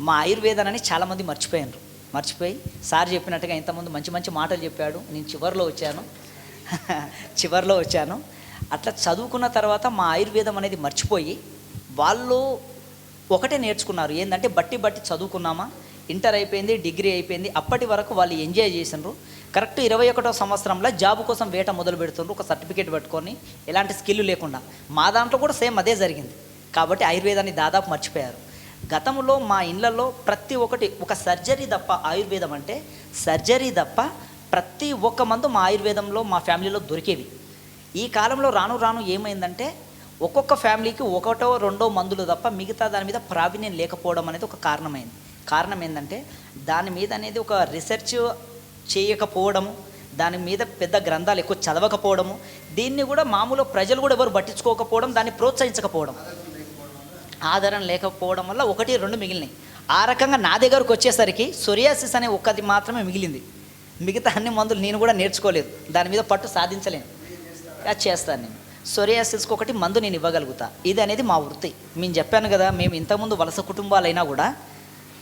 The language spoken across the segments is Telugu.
మా ఆయుర్వేదాన్ని చాలామంది మర్చిపోయారు మర్చిపోయి సార్ చెప్పినట్టుగా ఇంతకుముందు మంచి మంచి మాటలు చెప్పాడు. నేను చివరిలో వచ్చాను. చివరిలో వచ్చాను. అట్లా చదువుకున్న తర్వాత మా ఆయుర్వేదం అనేది మర్చిపోయి వాళ్ళు ఒకటే నేర్చుకున్నారు. ఏంటంటే బట్టి బట్టి చదువుకున్నామా? ఇంటర్ అయిపోయింది డిగ్రీ అయిపోయింది. అప్పటి వరకు వాళ్ళు ఎంజాయ్ చేసినారు. కరెక్ట్ ఇరవై ఒకటో సంవత్సరంలో జాబ్ కోసం వేట మొదలు పెడుతున్నారు. ఒక సర్టిఫికేట్ పెట్టుకొని ఎలాంటి స్కిల్ లేకుండా. మా దాంట్లో కూడా సేమ్ అదే జరిగింది. కాబట్టి ఆయుర్వేదాన్ని దాదాపు మర్చిపోయారు. గతంలో మా ఇళ్ళల్లో ప్రతి ఒక్కటి ఒక సర్జరీ తప్ప ఆయుర్వేదం అంటే సర్జరీ తప్ప ప్రతి ఒక్క మందు మా ఆయుర్వేదంలో మా ఫ్యామిలీలో దొరికేవి. ఈ కాలంలో రాను రాను ఏమైందంటే ఒక్కొక్క ఫ్యామిలీకి ఒకటో రెండో మందులు తప్ప మిగతా దాని మీద ప్రావీణ్యం లేకపోవడం అనేది ఒక కారణమైంది. కారణం ఏంటంటే దాని మీద అనేది ఒక రీసెర్చ్ చేయకపోవడము దాని మీద పెద్ద గ్రంథాలు ఎక్కువ చదవకపోవడము దీన్ని కూడా మామూలు ప్రజలు కూడా ఎవరు పట్టించుకోకపోవడం దాన్ని ప్రోత్సహించకపోవడం. ఆధారం లేకపోవడం వల్ల ఒకటి రెండు మిగిలినాయి. ఆ రకంగా నా దగ్గరకు వచ్చేసరికి సొరియాసిస్ అనే ఒక్కది మాత్రమే మిగిలింది. మిగతా అన్ని మందులు నేను కూడా నేర్చుకోలేదు. దాని మీద పట్టు సాధించలేను. అది చేస్తాను నేను. సొరియాసిస్కి ఒకటి మందు నేను ఇవ్వగలుగుతా. ఇది అనేది మా వృత్తి. మేము చెప్పాను కదా మేము ఇంతకుముందు వలస కుటుంబాలైనా కూడా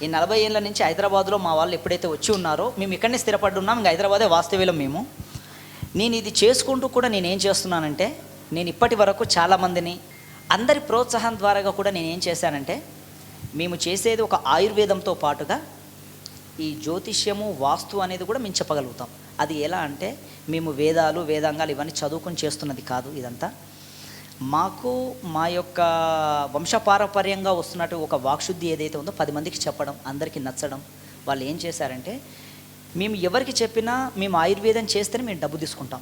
ఈ నలభై ఏళ్ళ నుంచి హైదరాబాద్లో మా వాళ్ళు ఎప్పుడైతే వచ్చి ఉన్నారో మేము ఇక్కడనే స్థిరపడి ఉన్నాం. ఇంకా హైదరాబాదే వాస్తవ్యం మేము. నేను ఇది చేసుకుంటూ కూడా నేను ఏం చేస్తున్నానంటే నేను ఇప్పటి వరకు చాలామందిని అందరి ప్రోత్సాహం ద్వారాగా కూడా నేను ఏం చేశానంటే మేము చేసేది ఒక ఆయుర్వేదంతో పాటుగా ఈ జ్యోతిష్యము వాస్తు అనేది కూడా మేము చెప్పగలుగుతాం. అది ఎలా అంటే మేము వేదాలు వేదాంగాలు ఇవన్నీ చదువుకొని చేస్తున్నది కాదు ఇదంతా. మాకు మా యొక్క వంశపారపర్యంగా వస్తున్నట్టు ఒక వాక్శుద్ధి ఏదైతే ఉందో పది మందికి చెప్పడం అందరికీ నచ్చడం వాళ్ళు ఏం చేశారంటే మేము ఎవరికి చెప్పినా మేము ఆయుర్వేదం చేస్తేనే మేము డబ్బు తీసుకుంటాం.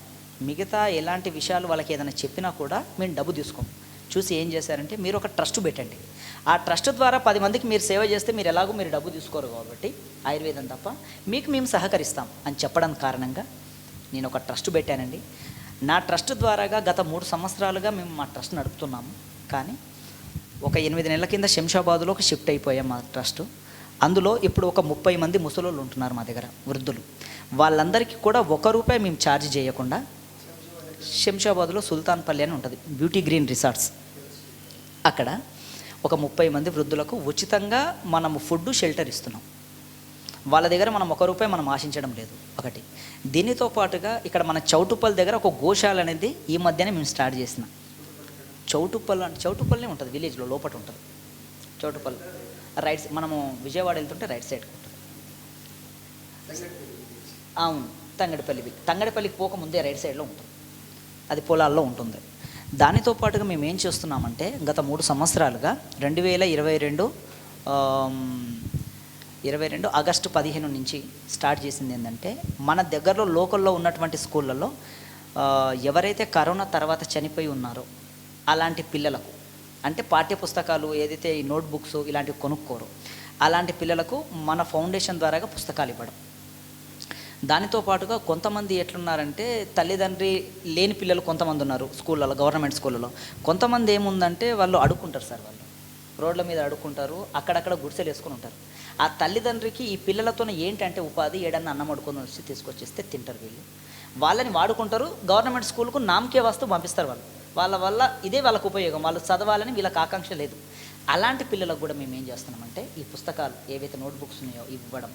మిగతా ఎలాంటి విషయాలు వాళ్ళకి ఏదైనా చెప్పినా కూడా మేము డబ్బు తీసుకోం. చూసి ఏం చేశారంటే మీరు ఒక ట్రస్ట్ పెట్టండి. ఆ ట్రస్ట్ ద్వారా పది మందికి మీరు సేవ చేస్తే మీరు ఎలాగో మీరు డబ్బు తీసుకోరు కాబట్టి ఆయుర్వేదం తప్ప మీకు మేము సహకరిస్తాం అని చెప్పడం కారణంగా నేను ఒక ట్రస్ట్ పెట్టానండి. నా ట్రస్ట్ ద్వారాగా గత మూడు సంవత్సరాలుగా మేము మా ట్రస్ట్ నడుపుతున్నాము. కానీ ఒక ఎనిమిది నెలల కింద శంషాబాద్లో ఒక షిఫ్ట్ అయిపోయాం మా ట్రస్ట్. అందులో ఇప్పుడు ఒక ముప్పై మంది ముసలోళ్ళు ఉంటున్నారు మా దగ్గర వృద్ధులు. వాళ్ళందరికీ కూడా ఒక రూపాయి మేము ఛార్జ్ చేయకుండా శంషాబాద్లో సుల్తాన్పల్లి అని ఉంటుంది బ్యూటీ గ్రీన్ రిసార్ట్స్. అక్కడ ఒక ముప్పై మంది వృద్ధులకు ఉచితంగా మనము ఫుడ్ షెల్టర్ ఇస్తున్నాం. వాళ్ళ దగ్గర మనం ఒక రూపాయి మనం ఆశించడం లేదు. ఒకటి దీనితో పాటుగా ఇక్కడ మన చౌటుప్పల్ దగ్గర ఒక గోశాల అనేది ఈ మధ్యనే మేము స్టార్ట్ చేసినాం. చౌటుప్పల్ అంటే చౌటుప్పల్నే ఉంటుంది విలేజ్లో లోపల ఉంటుంది. చౌటుప్పల్ రైట్ మనము విజయవాడ వెళ్తుంటే రైట్ సైడ్ ఉంటుంది. అవును తంగడిపల్లి తంగడిపల్లికి పోక ముందే రైట్ సైడ్లో ఉంటుంది. అది పొలాల్లో ఉంటుంది. దానితో పాటుగా మేము ఏం చేస్తున్నామంటే గత మూడు సంవత్సరాలుగా రెండు వేల ఇరవై రెండు ఇరవై రెండు ఆగస్టు పదిహేను నుంచి స్టార్ట్ చేసింది ఏంటంటే మన దగ్గరలో లోకల్లో ఉన్నటువంటి స్కూళ్ళల్లో ఎవరైతే కరోనా తర్వాత చనిపోయి ఉన్నారో అలాంటి పిల్లలకు అంటే పాఠ్య పుస్తకాలు ఏదైతే ఈ నోట్బుక్స్ ఇలాంటివి కొనుక్కోరు అలాంటి పిల్లలకు మన ఫౌండేషన్ ద్వారాగా పుస్తకాలు ఇవ్వడం దానితో పాటుగా కొంతమంది ఎట్లున్నారంటే తల్లిదండ్రి లేని పిల్లలు కొంతమంది ఉన్నారు స్కూళ్ళలో గవర్నమెంట్ స్కూళ్ళలో. కొంతమంది ఏముందంటే వాళ్ళు అడుక్కుంటారు సార్ వాళ్ళు. రోడ్ల మీద అడుక్కుంటారు అక్కడక్కడ గుడిసెలు వేసుకొని ఉంటారు. ఆ తల్లిదండ్రికి ఈ పిల్లలతో ఏంటంటే ఉపాధి ఏడన్నా అన్నం అడుకొని వచ్చి తీసుకొచ్చేస్తే తింటారు వీళ్ళు. వాళ్ళని వాడుకుంటారు గవర్నమెంట్ స్కూల్కు నామకే వస్తూ పంపిస్తారు వాళ్ళు. వాళ్ళ వల్ల ఇదే వాళ్ళకు ఉపయోగం వాళ్ళు చదవాలని వీళ్ళకి ఆకాంక్ష లేదు. అలాంటి పిల్లలకు కూడా మేము ఏం చేస్తున్నామంటే ఈ పుస్తకాలు ఏవైతే నోట్బుక్స్ ఉన్నాయో ఇవ్వడం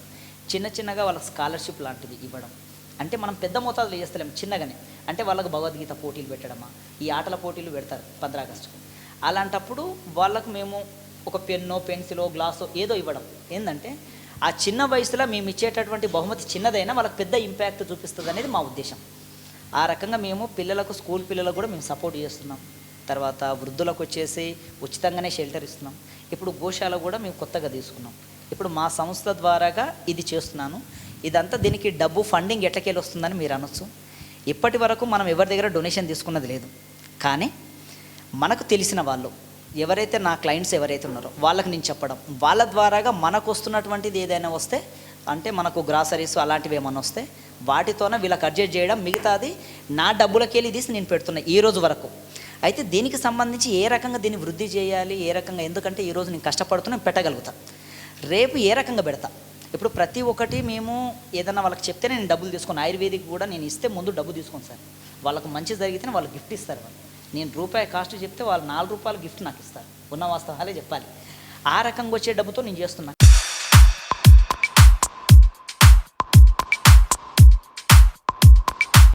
చిన్న చిన్నగా వాళ్ళ స్కాలర్షిప్ లాంటిది ఇవ్వడం. అంటే మనం పెద్ద మోతాదులో చేస్తలేం చిన్నగానే. అంటే వాళ్ళకు భగవద్గీత పోటీలు పెట్టడమా? ఈ ఆటల పోటీలు పెడతారు పంద్రా ఆగస్టుకు. అలాంటప్పుడు వాళ్ళకు మేము ఒక పెన్నో పెన్సిలో గ్లాసో ఏదో ఇవ్వడం. ఏంటంటే ఆ చిన్న వయసులో మేము ఇచ్చేటటువంటి బహుమతి చిన్నదైనా వాళ్ళకి పెద్ద ఇంపాక్ట్ చూపిస్తుంది అనేది మా ఉద్దేశం. ఆ రకంగా మేము పిల్లలకు స్కూల్ పిల్లలకు కూడా మేము సపోర్ట్ చేస్తున్నాం. తర్వాత వృద్ధులకు వచ్చేసి ఉచితంగానే షెల్టర్ ఇస్తున్నాం. ఇప్పుడు గోశాల కూడా మేము కొత్తగా తీసుకున్నాం. ఇప్పుడు మా సంస్థ ద్వారాగా ఇది చేస్తున్నాను. ఇదంతా దీనికి డబ్బు ఫండింగ్ ఎట్లకెళ్ళి వస్తుందని మీరు అనొచ్చు. ఇప్పటి వరకు మనం ఎవరి దగ్గర డొనేషన్ తీసుకున్నది లేదు. కానీ మనకు తెలిసిన వాళ్ళు ఎవరైతే నా క్లయింట్స్ ఎవరైతే ఉన్నారో వాళ్ళకి నేను చెప్పడం వాళ్ళ ద్వారాగా మనకు వస్తున్నటువంటిది ఏదైనా వస్తే అంటే మనకు గ్రాసరీస్ అలాంటివి ఏమైనా వస్తే వాటితోనే వీళ్ళకి అడ్జస్ట్ చేయడం మిగతాది నా డబ్బులకెళ్ళి తీసి నేను పెడుతున్నా ఈ రోజు వరకు. అయితే దీనికి సంబంధించి ఏ రకంగా దీన్ని వృద్ధి చేయాలి ఏ రకంగా ఎందుకంటే ఈరోజు నేను కష్టపడుతున్నా పెట్టగలుగుతాను రేపు ఏ రకంగా పెడతా? ఇప్పుడు ప్రతి ఒక్కటి మేము ఏదన్నా వాళ్ళకి చెప్తే నేను డబ్బులు తీసుకొని ఆయుర్వేదిక్ కూడా నేను ఇస్తే ముందు డబ్బు తీసుకోను సార్. వాళ్ళకు మంచి జరిగితేనే వాళ్ళు గిఫ్ట్ ఇస్తారు వాళ్ళు. నేను రూపాయి కాస్ట్ చెప్తే వాళ్ళు నాలుగు రూపాయలు గిఫ్ట్ నాకు ఇస్తారు. ఉన్న వాస్తవాలే చెప్పాలి. ఆ రకంగా వచ్చే డబ్బుతో నేను చేస్తున్నా.